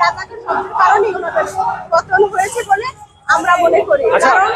রাজাকার শব্দের কারণেই পতন হয়েছে বলে আমরা মনে করি। আচ্ছা। কারণ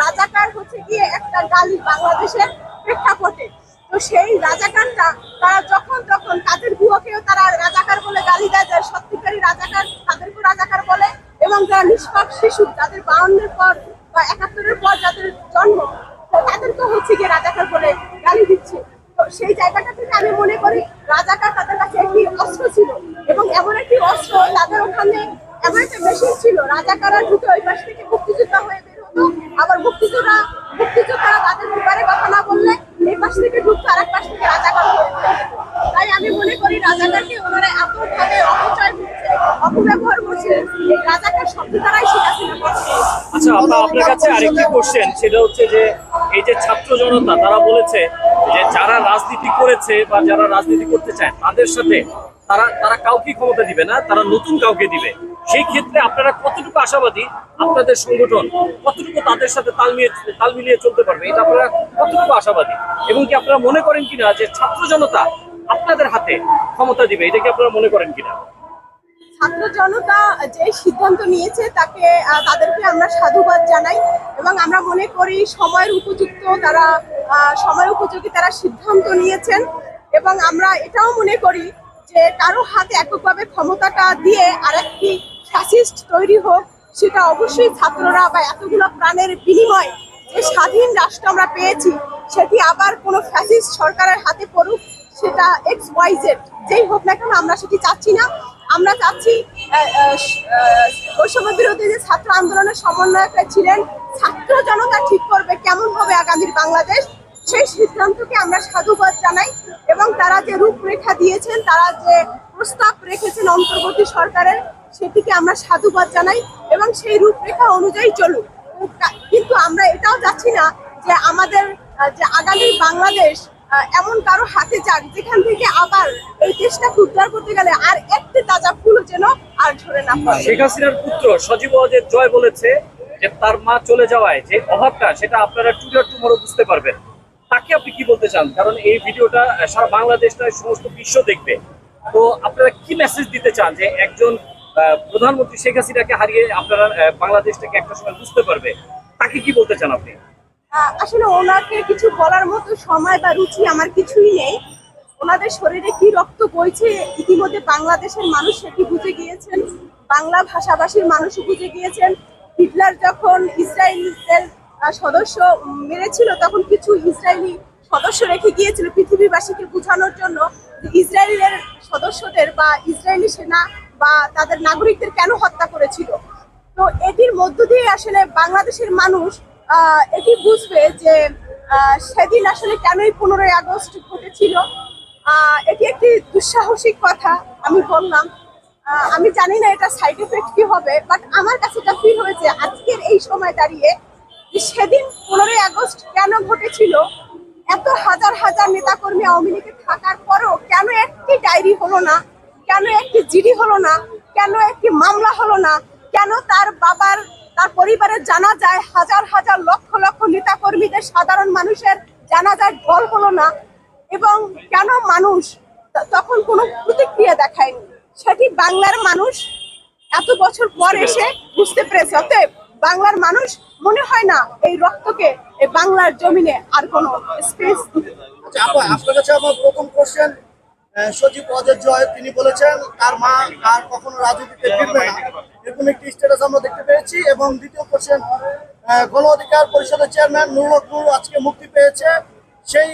রাজাকার হচ্ছে গিয়ে একটা গালি বাংলাদেশের প্রেক্ষাপটে। তো সেই রাজাকারটা তারা যখন তখন তাদের বুয়াকেও তারা রাজাকার বলে গালি দেয় যারা সত্যিকারী রাজাকার তাদেরকেও রাজাকার বলে এবং যারা নিষ্পাপ শিশু যাদের বাউন্নের পর বা একাত্তরের পর যাদের জন্ম তো তাদেরকে হচ্ছে গিয়ে রাজাকার বলে গালি দিচ্ছে। তো সেই জায়গাটা থেকে আমি মনে করি রাজাকার তাদের কাছে একটি অস্ত্র ছিল অস্ত্র তাদের ওখানে এমন একটা মেশিন ছিল। রাজাকাররা ঢুকে ওই পাশ থেকে মুক্তিযোদ্ধা হয়ে বের হতো। আবার মুক্তিযোদ্ধা মুক্তিযোদ্ধারা তাদের ব্যাপারে কথা না বললে এই পাশ থেকে ঢুকতো আর এক পাশ থেকে রাজাকার। তাই আমি মনে করি রাজাকারকে ওনারা এতভাবে অপচয় করছে অপব্যবহার করছে এই রাজাকার শব্দ দ্বারাই শেখাচ্ছিল আচ্ছা আপা আপনার কাছে আরেকটি কোশ্চেন সেটা হচ্ছে যে এই যে ছাত্র জনতা তারা বলেছে যে যারা রাজনীতি করেছে বা যারা রাজনীতি করতে চায় তাদের সাথে তারা তারা কাউকে ক্ষমতা দিবে না, তারা নতুন কাউকে দিবে। সেই ক্ষেত্রে আপনারা কতটুকু আশাবাদী আপনাদের সংগঠন, কতটুকু তাদের সাথে তাল মিলিয়ে তাল মিলিয়ে চলতে পারবে, এটা আপনারা কতটুকু আশাবাদী? এবং কি আপনারা মনে করেন কিনা যে ছাত্র জনতা আপনাদের হাতে ক্ষমতা দিবে, এটা কি আপনারা মনে করেন কিনা? ছাত্র জনতা যে সিদ্ধান্ত নিয়েছে, তাকে তাদেরকে আমরা সাধুবাদ জানাই এবং আমরা মনে করি সময়ের উপযুক্ত তারা সময় উপযোগী তারা সিদ্ধান্ত নিয়েছেন এবং আমরা এটাও মনে করি যে কারও হাতে এককভাবে ক্ষমতাটা দিয়ে আরেকটি ফ্যাসিস্ট তৈরি হোক, সেটা অবশ্যই ছাত্ররা বা এতগুলো প্রাণের বিনিময় যে স্বাধীন রাষ্ট্র আমরা পেয়েছি, সেটি আবার কোনো ফ্যাসিস্ট সরকারের হাতে পড়ুক, সেটা এক্স ওয়াই জেড যেই হোক না কেন আমরা সেটি চাচ্ছি না। আমরা চাচ্ছি বৈষম্য বিরোধী যে ছাত্র আন্দোলনের সমন্বয়করা ছিলেন, ছাত্র জনতা ঠিক করবে কেমন হবে আগামীর বাংলাদেশ। সেই সিদ্ধান্তকে আমরা সাধুবাদ জানাই এবং তারা যে রূপরেখা দিয়েছেন, তারা যে প্রস্তাব রেখেছেন অন্তর্বর্তী সরকারের, সেটিকে আমরা সাধুবাদ জানাই এবং সেই রূপরেখা অনুযায়ী চলুক। কিন্তু আমরা এটাও যাচ্ছি না যে আমাদের, যে আগামী বাংলাদেশ এমন কারও হাতে যাক, যেখান থেকে আবার এই দেশটাকে উদ্ধার করতে গেলে আর একটি তাজা ফুল যেন আর ঝরে না পড়ে। শেখ হাসিনার পুত্র সজীব জয় বলেছে যে তার মা চলে যাওয়ায় যে অভাবটা, সেটা আপনারা টুডার টুমোরো বুঝতে পারবেন। তাকে আপনি কি বলতে চান? কারণ এই ভিডিওটা সারা বাংলাদেশটা সমস্ত বিশ্ব দেখবে। তো আপনারা কি মেসেজ দিতে চান যে একজন প্রধানমন্ত্রী শেখ হাসিনাকে হারিয়ে আপনারা বাংলাদেশটাকে একটা সময় বুঝতে পারবে? তাকে কি বলতে চান আপনি? আসলে ওনাকে কিছু বলার মতো সময় বা রুচি আমার কিছুই নেই। ওনাদের শরীরে কি রক্ত বইছে, ইতিমধ্যে বাংলাদেশের মানুষ সেটি বুঝে গিয়েছেন। বাংলা ভাষাভাষীর মানুষও বুঝে গিয়েছেন। হিটলার যখন ইসরায়েলের সদস্য মেরেছিল, তখন কিছু ইসরায়েলি সদস্য রেখে গিয়েছিল পৃথিবীবাসীকে বোঝানোর জন্য ইসরায়েলের সদস্যদের বা ইসরায়েলি সেনা বা তাদের নাগরিকদের কেন হত্যা করেছিল। তো এটির মধ্য দিয়ে আসলে বাংলাদেশের মানুষ এটি বুঝবে যে সেদিন আসলে কেনই পনেরোই আগস্ট ঘটেছিল। এটি একটি দুঃসাহসিক কথা, আমি বললাম। আমি জানি না এটা সাইড এফেক্ট কি হবে বাট আমার কাছে এটা ফিল হয়েছে, আজকের এই সময় দাঁড়িয়ে সেদিন পনেরোই আগস্ট কেন ঘটেছিল এত হাজার হাজার নেতাকর্মী আওয়ামী লীগে থাকার পরও কেন একটি ডায়েরি হলো না কেন একটি জিডি হলো না কেন একটি মামলা হলো না কেন তার বাবার তার পরিবারের জানা যায় হাজার হাজার লক্ষ লক্ষ নেতা কর্মীদের সাধারণ মানুষের জানা যায় ঢল হলো না এবং কেন মানুষ তখন কোনো প্রতিক্রিয়া দেখায়নি? সেটি বাংলার মানুষ এত বছর পর এসে বুঝতে পেরেছে। অতএব বাংলার মানুষ মনে হয় না এই রক্তকে এই বাংলার জমিনে আর কোনো স্পেস আচ্ছা আপা আপনার কাছে আমার প্রথম কোশ্চেন সজীব অজয় জয় তিনি বলেছেন তার মা আর কখনো রাজনীতিতে ফিরবে না। এরকম একটি স্ট্যাটাস আমরা দেখতে পেয়েছি। এবং দ্বিতীয় কোশ্চেন গণ অধিকার পরিষদের চেয়ারম্যান নুরুল হক আজকে মুক্তি পেয়েছে। সেই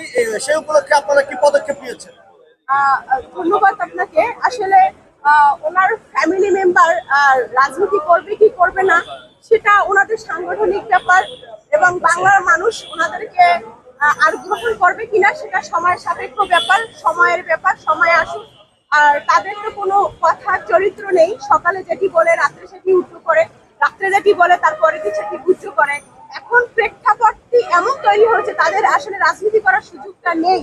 সেই উপলক্ষে আপনারা কি পদক্ষেপ নিয়েছেন? ধন্যবাদ আপনাকে। আসলে ওনার ফ্যামিলি মেম্বার রাজনীতি করবে কি করবে না সেটা ওনাদের সাংগঠনিক ব্যাপার এবং বাংলার মানুষ ওনাদেরকে আর গ্রহণ করবে কিনা সেটা সময় সাপেক্ষ ব্যাপার, সময়ের ব্যাপার, সময় আসুক। আর তাদের তো কোনো কথা চরিত্র নেই। সকালে যেটি বলে, রাত্রে সেটি উঠু করে। রাত্রে যেটি বলে, তারপরে কি সেটি উচ্চ করে। এখন প্রেক্ষাপটটি এমন তৈরি হয়েছে, তাদের আসলে রাজনীতি করার সুযোগটা নেই।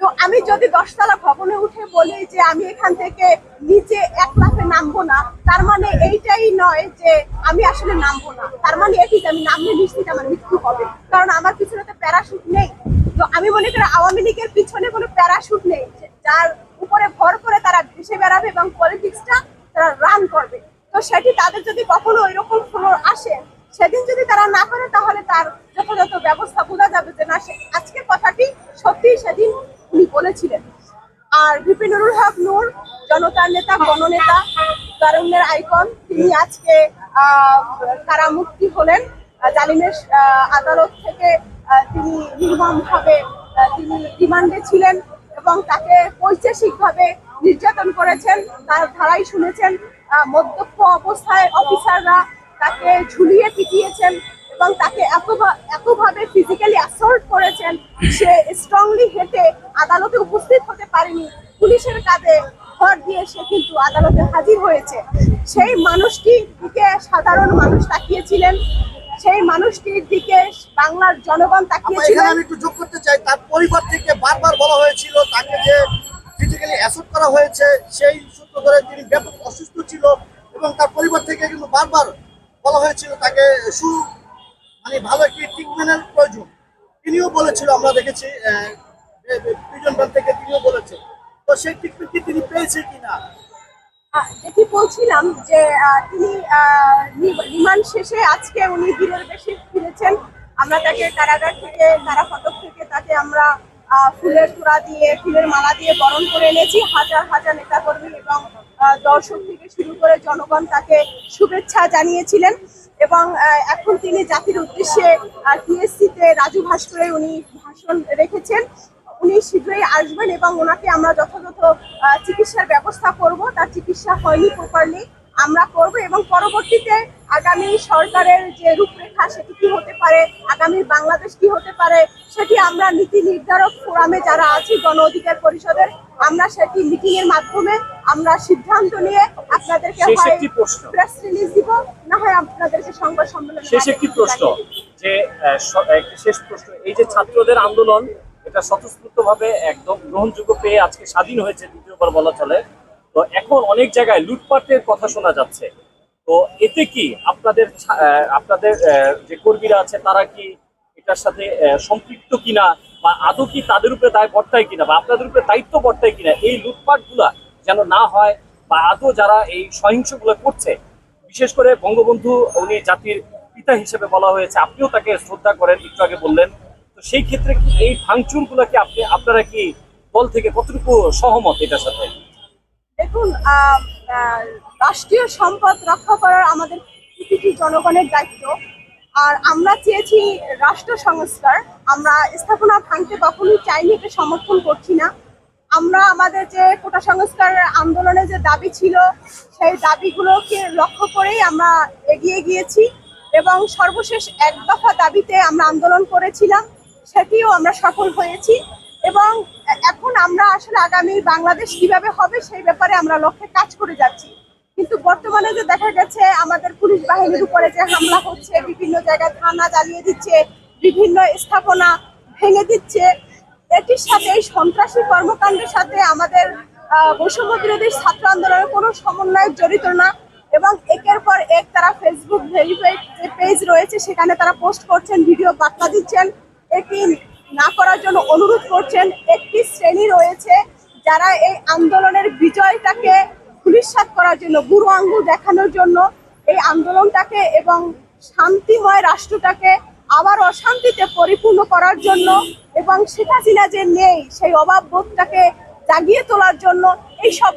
তো আমি যদি দশতলা ভবনে উঠে বলি যে আমি এখান থেকে নিচে এক লাফে নামবো না, তার মানে এইটাই নয় যে আমি আসলে নামবো না। তার মানে এটি যে আমি নামলে নিশ্চিত আমার মৃত্যু হবে, কারণ আমার পিছনে তো প্যারাশুট নেই। তো আমি মনে করি আওয়ামী লীগের পিছনে কোনো প্যারাশুট নেই যার উপরে ভর করে তারা ভেসে বেড়াবে এবং পলিটিক্সটা তারা রান করবে। তো সেটি তাদের যদি কখনো ওই রকম ফ্লোর আসে, সেদিন যদি তারা না করে তাহলে তার যথাযথ ব্যবস্থা বোঝা যাবে যে না আজকের কথাটি সত্যি সেদিন উনি বলেছিলেন। আর বিপিন নুরুল হক নূর জনতার নেতা গণনেতা তারুণ্যের আইকন তিনি আজকে আহ, কারামুক্তি হলেন। জালিমের আদালত থেকে তিনি নির্মমভাবে তিনি রিমান্ডে ছিলেন এবং তাকে পৈশাসিকভাবে নির্যাতন করেছেন। তার ধারাই শুনেছেন মদ্যপ অবস্থায় অফিসাররা তাকে ঝুলিয়ে পিটিয়েছেন। এবং তাকে এতভা- এতভাবে ফিজিক্যালি অ্যাসল্ট করেছেন সে স্ট্রংলি হেঁটে আদালতে উপস্থিত হতে পারেনি। পুলিশের কাঁধে ঘর দিয়ে সে কিন্তু আদালতে হাজির হয়েছে। সেই মানুষটির দিকে সাধারণ মানুষ তাকিয়েছিলেন। সেই মানুষটির দিকে বাংলার জনগণ তাকিয়েছিলেন। আমি একটু যোগ করতে চাই তার পরিবার থেকে বারবার বলা হয়েছিল তাকে যে ফিজিক্যালি অ্যাসল্ট করা হয়েছে সেই সূত্র ধরে তিনি ব্যাপক অসুস্থ ছিল এবং তার পরিবার থেকে কিন্তু বারবার বলা হয়েছিল তাকে সু মানে ভালো একটি ট্রিটমেন্টের প্রয়োজন। তিনিও বলেছিল, আমরা দেখেছি প্রিজন ব্যাংক থেকে তিনিও বলেছেন তো সেই ট্রিটমেন্ট কি তিনি পেয়েছে কিনা যেটি বলছিলাম যে তিনি রিমান্ড শেষে আজকে উনি বীরের বেশি ফিরেছেন। আমরা তাকে কারাগার থেকে কারা ফটক থেকে তাকে আমরা ফুলের তোড়া দিয়ে, ফুলের মালা দিয়ে বরণ করে এনেছি। হাজার হাজার নেতাকর্মী এবং দর্শক থেকে শুরু করে জনগণ তাকে শুভেচ্ছা জানিয়েছিলেন। এবং এখন তিনি জাতির উদ্দেশ্যে টিএসসিতে রাজু ভাস্করে উনি ভাষণ রেখেছেন। উনি শীঘ্রই আসবেন এবং ওনাকে আমরা যথাযথ চিকিৎসার ব্যবস্থা করব। তার চিকিৎসা হয়নি প্রপারলি আমরা করব এবং পরবর্তীতে আগামী সরকারের যে রূপরেখা সেটি কি হতে পারে, আগামী বাংলাদেশ কি হতে পারে, সেটি আমরা নীতি নির্ধারক ফোরামে যারা আছি গণ অধিকার পরিষদের, আমরা সেটি মিটিং এর মাধ্যমে আমরা সিদ্ধান্ত নিয়ে আপনাদেরকে শেষ হয় একটি প্রশ্ন। প্রেস রিলিজ দিব না হয় আপনাদেরকে সংবাদ সম্মেলন শেষ একটি প্রশ্ন যে একটি শেষ প্রশ্ন এই যে ছাত্রদের আন্দোলন এটা স্বতঃস্ফূর্ত ভাবে একদম গ্রহণযোগ্য পেয়ে আজকে স্বাধীন হয়েছে দ্বিতীয়বার বলা চলে। তো এখন অনেক জায়গায় লুটপাটের কথা শোনা যাচ্ছে। তো এতে কি আপনাদের আপনাদের যে কর্মীরা আছে তারা কি এটার সাথে সম্পৃক্ত কিনা বা আদৌ কি তাদের উপরে দায় বর্তায় কিনা বা আপনাদের উপরে দায়িত্ব বর্তায় কিনা এই লুটপাটগুলা যেন না হয় বা আদৌ যারা এই সহিংসগুলো করছে, বিশেষ করে বঙ্গবন্ধু উনি জাতির পিতা হিসেবে বলা হয়েছে, আপনিও তাকে শ্রদ্ধা করেন, একটু আগে বললেন। তো সেই ক্ষেত্রে কি এই ভাঙচুর গুলাকে আপনি, আপনারা কি দল থেকে কতটুকু সহমত এটার সাথে? দেখুন রাষ্ট্রীয় সম্পদ রক্ষা করার আমাদের প্রতিটি জনগণের দায়িত্ব। আর আমরা চেয়েছি রাষ্ট্র সংস্কার, আমরা স্থাপনা ভাঙতে কখনোই চাইনি সমর্থন করছি না। আমরা আমাদের যে কোটা সংস্কার আন্দোলনে যে দাবি ছিল, সেই দাবিগুলোকে লক্ষ্য করেই আমরা এগিয়ে গিয়েছি এবং সর্বশেষ এক দফা দাবিতে আমরা আন্দোলন করেছিলাম, সেটিও আমরা সফল হয়েছি এবং এখন আমরা আসলে আগামী বাংলাদেশ কীভাবে হবে সেই ব্যাপারে আমরা লক্ষ্যে কাজ করে যাচ্ছি। কিন্তু বর্তমানে যে দেখা গেছে, আমাদের পুলিশ বাহিনীর উপরে যে হামলা হচ্ছে, বিভিন্ন জায়গায় থানা জ্বালিয়ে দিচ্ছে, বিভিন্ন স্থাপনা ভেঙে দিচ্ছে এটির সাথে এই সন্ত্রাসী কর্মকাণ্ডের সাথে আমাদের বৈষম্য বিরোধী ছাত্র আন্দোলনের কোনো সমন্বয় জড়িত না এবং একের পর এক তারা ফেসবুক ভেরিফাইড পেজ রয়েছে, সেখানে তারা পোস্ট করছেন ভিডিও বার্তা দিচ্ছেন। এটি না করার জন্য অনুরোধ করছেন। একটি শ্রেণি রয়েছে যারা এই আন্দোলনের বিজয়টাকে ধূলিসাৎ করার জন্য, বুড়ো আঙ্গুল দেখানোর জন্য এই আন্দোলনটাকে এবং শান্তিময় রাষ্ট্রটাকে আবার অশান্তিতে পরিপূর্ণ করার জন্য এবং শেখ হাসিনা যে নেই, সেই অভাব বোধটাকে জাগিয়ে তোলার জন্য এইসব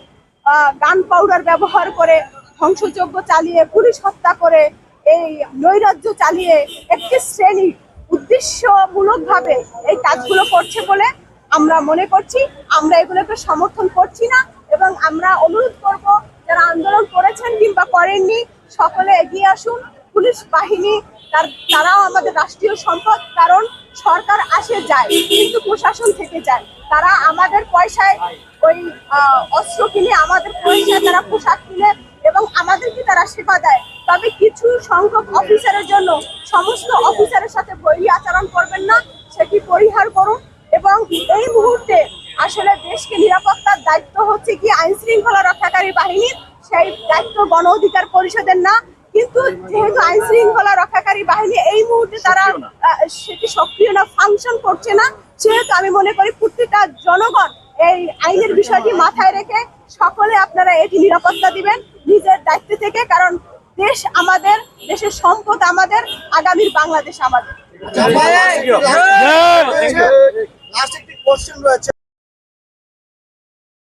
গান পাউডার ব্যবহার করে ধ্বংসযজ্ঞ চালিয়ে, পুলিশ হত্যা করে, এই নৈরাজ্য চালিয়ে একটি শ্রেণি উদ্দেশ্যমূলকভাবে এই কাজগুলো করছে বলে আমরা মনে করছি। আমরা এগুলোকে সমর্থন করছি না এবং আমরা অনুরোধ করব, যারা আন্দোলন করেছেন কিংবা করেননি, সকলে এগিয়ে আসুন। পুলিশ বাহিনী, তার, তারাও আমাদের রাষ্ট্রীয় সম্পদ, কারণ সরকার আসে যায়, কিন্তু প্রশাসন থেকে যায়। তারা আমাদের পয়সায় ওই অস্ত্র কিনে, আমাদের পয়সায় তারা পোশাক কিনে এবং আমাদেরকে তারা সেবা দেয়। তবে কিছু সংখ্যক অফিসারের জন্য সমস্ত অফিসারের সাথে বৈরী আচরণ করবেন না, সেটি পরিহার করুন এবং এই মুহূর্তে আসলে দেশকে নিরাপত্তার দায়িত্ব হচ্ছে কি আইন শৃঙ্খলা রক্ষাকারী বাহিনীর সেই দায়িত্ব গণ অধিকার পরিষদের না আইন শৃঙ্খলা রক্ষাকারী বাহিনী এই মুহূর্তে তারা সেটি সক্রিয় না ফাংশন করছে না। সেহেতু আমি মনে করি প্রত্যেকটা জনগণ এই আইনের বিষয়টি মাথায় রেখে সকলে আপনারা এটি নিরাপত্তা দিবেন নিজের দায়িত্বে থেকে কারণ দেশ আমাদের দেশের সম্পদ আমাদের আগামীর বাংলাদেশ আমাদের। লাস্ট একটি কোশ্চেন রয়েছে।